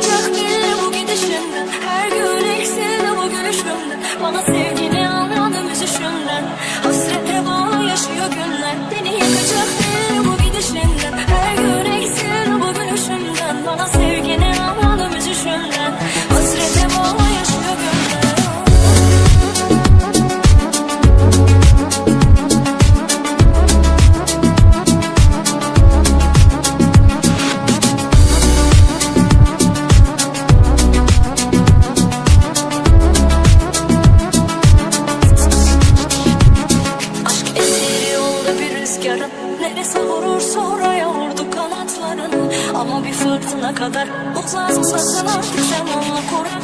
yıkacak belli bu gidişinden rüzgarın Neresi vurursa oraya vurdu kanatlarını. Ama bir fırtına kadar uzak mısın artık sen kurakların